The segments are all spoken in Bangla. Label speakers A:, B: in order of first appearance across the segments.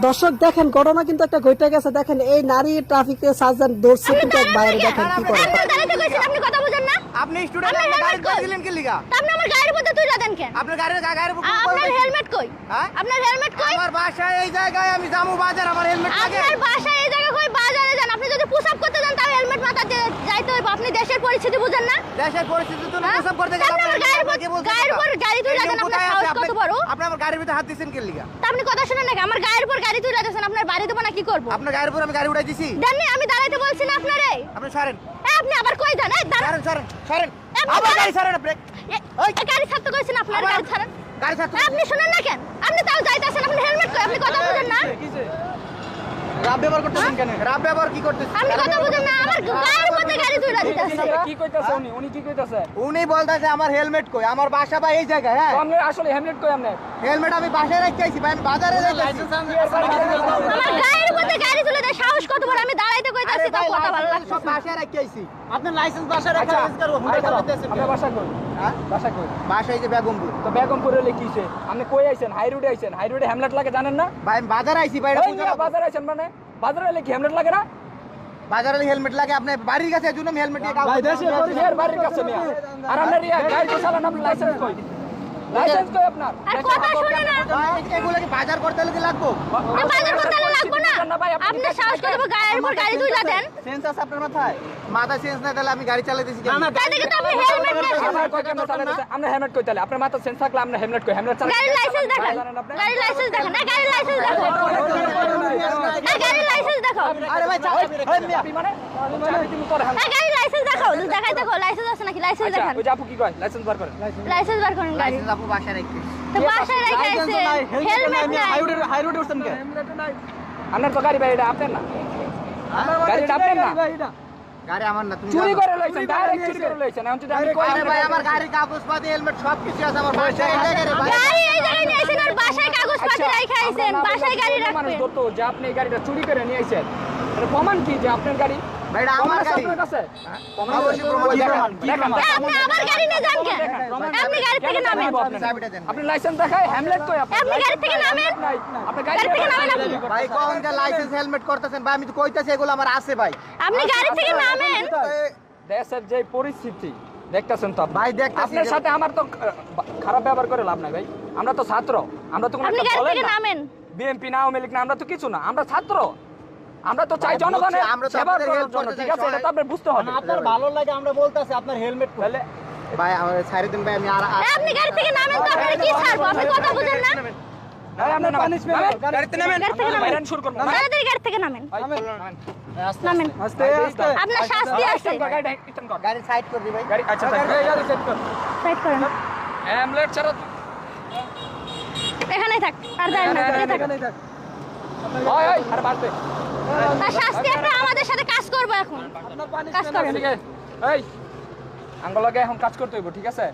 A: দর্শক দেখেন ঘটনা কিন্তু একটা ঘটে গেছে। দেখেন এই নারী ট্রাফিকে কিন্তু এক বাইরে। দেখেন কি করে।
B: আপনি দাঁড়াতে কইছেন আপনি কথা বুঝেন না।
C: আপনি স্টুডেন্ট আপনি গাড়ি দিলেন কি লিগা?
B: আপনি আমার গাড়ির মধ্যে তুই দেন কেন?
C: আপনার গাড়ির গাড়ির উপর
B: আপনার হেলমেট কই?
C: হ্যাঁ?
B: আপনার হেলমেট কই?
C: আমার বাসায় এই জায়গায় আমি জামু বাজার আমার হেলমেট লাগে।
B: আপনার বাসায় এই জায়গা কই? বাজারে যান। আপনি যদি করতে যান তাহলে হেলমেট মাথা দিয়ে যাইতে হইব। আপনি দেশের পরিস্থিতি বুঝেন না।
C: দেশের পরিস্থিতি তো
B: হ্যাঁ?
C: প্রসব করতে গেলে
B: আপনি আমার গাড়ির উপর- গাড়ির উপর গাড়ি তুলে দেন, আপনার সাহস কত বড়?
C: আপনি আমার গাড়ির ভিতরে হাত দিছেন কি লিগা?
B: তা আপনি কথা শুনেন নাকি আমার গাড়ির উপর গাড়ি তুলে দিয়েছেন আপনার বাড়ি দেবো না কি করব?
C: আপনার গাড়ির উপর আমি গাড়ি উড়াই দিছি।
B: দেননি আমি দাঁড়াইতে বলছি না আপনারে।
C: আপনি সরেন।
B: আপনি আবার কই যান? এই দাঁড়ান
C: সরেন সরেন সরেন। আবার গাড়ি সরেন ব্রেক
B: এ- এ, গাড়ি ছাড়তে কইছেন আপনার গাড়ি ছাড়েন?
C: গাড়ি ছাড়তে
B: আপনি শুনেন না কেন? আপনি তাও যাইতেছেন আপনি হেলমেট কই? আপনি কথা বুঝেন না?
C: রাব ব্যবহার করতেছেন কেন? রাব ব্যবহার কি করতেছেন?
B: আপনি কথা বুঝেন না আমার দিতেছে।
D: কি কইতাছে উনি? উনি কি কইতাছে?
C: উনি বলতেছে আমার হেলমেট কই? আমার বাসা ভাই এই জায়গায় হ্যাঁ?
D: আপনি আসলে হেমলেট কই আপনি
C: হেলমেট আমি বাসায় রেখে আইছি ভাই আমি বাজারে রেখে আইছি
B: আমার গাড়ির মধ্যে গাড়ি তুলে দেয় সাহস কত বড়? আমি দাঁড়াইতে কইতাছি
C: আরে
B: কথা ভালো
C: লাইসেন্স
B: লাগছে
C: সব বাসায় রেখে আইছি। লাইসেন্স বাসায় রেখে করব হুন্ডা চালাতেছেন
D: আপনার বাসা কই?
C: হ্যাঁ?
D: বাসা কই?
C: বাসায় যে বেগমপুর।
D: তো বেগমপুরে হলে কিছে আপনি কই আইছেন? হাই রোডে আইছেন? হাই রোডে হেমলেট লাগে জানেন না?
C: ভাই বাজার আইছি ভাই।
D: বাজারে আইছেন মানে? বাজারে হলে কি হেমলেট লাগে না?
C: বাজারে হেলমেট লাগে আপনি বাড়ির কাছে এজন্য হেলমেট দিয়ে
D: ভাই দেশে পরিচয়ের বাড়ির কাছে মিয়া। আর আপনার ইয়া গাড়ি তো চালান আপনার লাইসেন্স কই? লাইসেন্স কই আপনার?
B: আর কথা শুনে না।
C: এগুলো কি বাজার করতে হলে কি লাগবো?
B: বাজার করতে হলে লাগবো না।
D: ভাই, আপনি
B: আপনি সাহস করে দেবো গাড়ির উপর গাড়ি তুলে দেন।
C: সেন্স আছে আপনার মাথায়? মাথা সেন্স না তাহলে আমি গাড়ি চালাতেছি কেন?
B: তাই দেখে তো আপনি হেলমেট নিয়েছেন
D: আপনার কই কেন চালাতেছে আপনার হেলমেট কই তাহলে? আপনার মাথা সেন্স থাকলে আপনার হেলমেট কই? হেলমেট চালান
B: গাড়ির লাইসেন্স দেখান।
D: আপনি?
B: গাড়ির লাইসেন্স দেখান। না গাড়ির লাইসেন্স দেখান না গাড়ির লাইসেন্স দেখাও
C: আরে ভাই চাপ
D: আপনি মানে আমি তুমি তোর
B: না গাড়ির লাইসেন্স দেখাও দেখাই দেখো লাইসেন্স আছে নাকি? লাইসেন্স
D: আচ্ছা
B: দেখান।
D: ওই আপু কি কয়? লাইসেন্স বার করেন।
B: লাইসেন্স বার করেন গাড়ি।
C: লাইসেন্স আপু বাসায় রেখে
B: তো বাসায় রেখে আইছে হেলমেট নাই
C: হাই রোডে উঠছেন কেন
D: আপনার তো গাড়ি ভাই এটা আপনার না। গাড়িটা আপনার না।
C: গাড়ি আমার না তুমি
D: চুরি করে লইছেন ডাইরেক্ট চুরি করে লইছেন। এখন যদি আমি কই
C: আরে ভাই আমার গাড়ির কাগজ হেলমেট সব কিছু আছে আমার বাসায় এই জায়গায় ভাই
B: গাড়ি এই জায়গায় নিয়ে আইছেন আর বাসায় কাগজপত্র রেখে আইছেন বাসায় গাড়ি
D: আচ্ছা, মানুষ
B: রাখবেন।
D: ধরতো যে আপনি এই গাড়িটা চুরি করে নিয়ে আইছেন। এটা প্রমাণ কি যে আপনার গাড়ি?
C: ভাই এটা আমার গাড়ি।
D: আপনার কাছে? প্রমাণ
C: অবশ্যই প্রমাণ,
D: দেখান,
B: আপনি আমার গাড়ি নিয়ে যান কেন? আপনি গাড়ি থেকে নামেন?
D: দেখাবো
C: চাবিটা দেন।
D: আপনি লাইসেন্স দেখায় হ্যামলেট কই আপনার?
B: আপনি গাড়ি থেকে নামেন?
D: আপনি গাড়ি
B: থেকে নামেন আপনি।
C: ভাই কোন যে লাইসেন্স হেলমেট করতেছেন? ভাই আমি তো কইতাছি এগুলো আমার আছে ভাই।
B: আপনি গাড়ি থেকে নামেন।
D: দেশের যে পরিস্থিতি দেখতেছেন তো
C: ভাই, দেখতাছি
D: আপনার সাথে আমার তো খারাপ ব্যবহার করে লাভ নাই ভাই। আমরা তো ছাত্র। আমরা তো কোনো
B: আপনি
D: একটা
B: গাড়ি থেকে
D: না।
B: নামেন।
D: বিএনপি না আওয়ামী লীগ না আমরা তো কিছু না আমরা ছাত্র। আমরা তো চাই জনগণের
C: আমরা
D: সেবা করার জন্য ঠিক আছে? এটা তো আপনার বুঝতে হবে।
C: আপনার ভালো লাগে আমরা বলতাছি আপনার হেলমেট
D: তাহলে
C: ভাই আমার ছাড়ে দিন ভাই আমি আর
B: আপনি গাড়ি থেকে নামেন তো আপনারা কি ছাড়বো? আপনি কথা বুঝেন না।
D: আপনি
B: আপনার শাস্তি আছে।
C: গাড়ি সাইড করে দিই
D: গাড়ি আচ্ছা গাড়ি সেট কর।
B: সাইড করেন।
D: অ্যামলেট ছাড়া
B: এখানেই থাক আর যাই না এখানে থাক।
D: হয় হয় আর বাড়তে।
B: আর শাস্তি একটা আমাদের সাথে কাজ করব এখন। কাজ করেন
D: ঠিক আছে এই আঙ্গলকে এখন কাজ করতে হইব ঠিক আছে?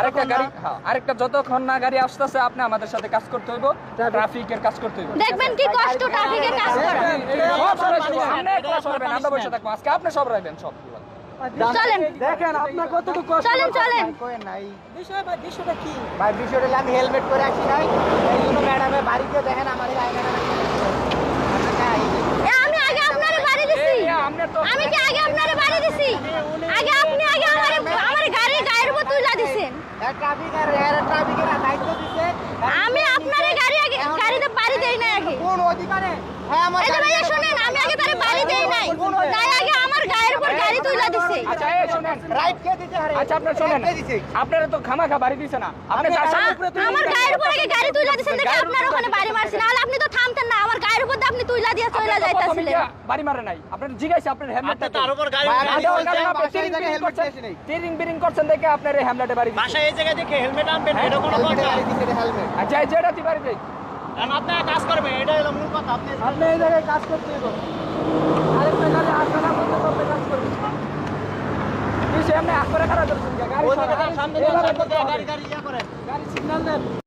D: আরেকটা গাড়ি হ্যাঁ আরেকটা যতক্ষণ না গাড়ি আসতেছে আপনি আমাদের সাথে কাজ করতে হইব। ট্রাফিকের কাজ করতে হইব।
B: দেখবেন কি কষ্ট ট্রাফিকের কাজ করে।
D: সব। আপনি একলা সরাবেন, আমরা বসে থাকব। আজকে আপনি সব রাখবেন সব।
B: চলেন।
A: দেখেন আপনার কতটুকু কষ্ট
B: চলেন চলেন।
C: কোয়েন নাই?
A: বিষয় ভাই বিষয়টা কি?
C: ভাই বিষয়টা আমি হেলমেট করে আসি নাই। বাড়িতে দেখেন আমার এই আয়নাটা
B: আমি আগে আপনারে বাড়ি দিছি।
D: আপনার
B: আমি কি আগে আপনারে বাড়ি দিছি? আগে আপনি আগে আমারে আমার গাড়ি গায়ের উপর তুইলা দিছেন।
C: ট্রাফিক আর এর ট্রাফিকের দায়িত্ব দিচ্ছে
B: আমি আপনারে গাড়ি আগে গাড়িতে বাড়ি দেই না আগে।
C: কোন অধিকারে? হ্যাঁ আমার
B: এই যে ভাইয়া শুনেন আমি আগে তারে বাড়ি দেই নাই তাই আগে আমার গায়ের উপর গাড়ি তুইলা দিছে
D: আচ্ছা এই শুনেন।
C: রাইট কে দিতে হারে
D: আচ্ছা আপনার শুনেন।
C: দিছে?
D: আপনারা তো খামাখা বাড়ি দিছে না। আপনি যার উপরে তুলে
B: আমার গায়ের উপর আগে গাড়ি তুইলা দিছেন দেখে
D: গায়ের
B: ওখানে বাড়ি মারছেন আপনি তো থামতেন না। আমার গায়ের উপর আপনি তুইলা দিয়ে চলে
D: আপনার তো প্রথমে
B: যাইতাছিলেন
D: বাড়ি মারে নাই। আপনার জিজ্ঞাসা আপনার হেলমেটটা তার উপর
C: গাড়ি হেলমেট দিয়েছি নাই।
D: টিরিং বিরিং করছেন দেখে আপনার এই হেলমেটে বাড়ি দিছে।
E: এই জায়গায় দেখে হেলমেট আনবেন এটা কোনো কথা।
C: গাড়ি দিছে হেলমেট
D: আচ্ছা এই যেটা বাড়ি দেই
E: কারণ আপনারা কাজ করবেন এটা হলো মূল কথা। আপনি
A: আপনি এই জায়গায় কাজ করতে হবে। আরেকটা গাড়ি আসবে না বলতে করতে কাজ করবে
D: তুই সামনে আখ করে খারাপ করছিস গাড়ি।
E: সামনে
A: গাড়ি সিগন্যাল দেন।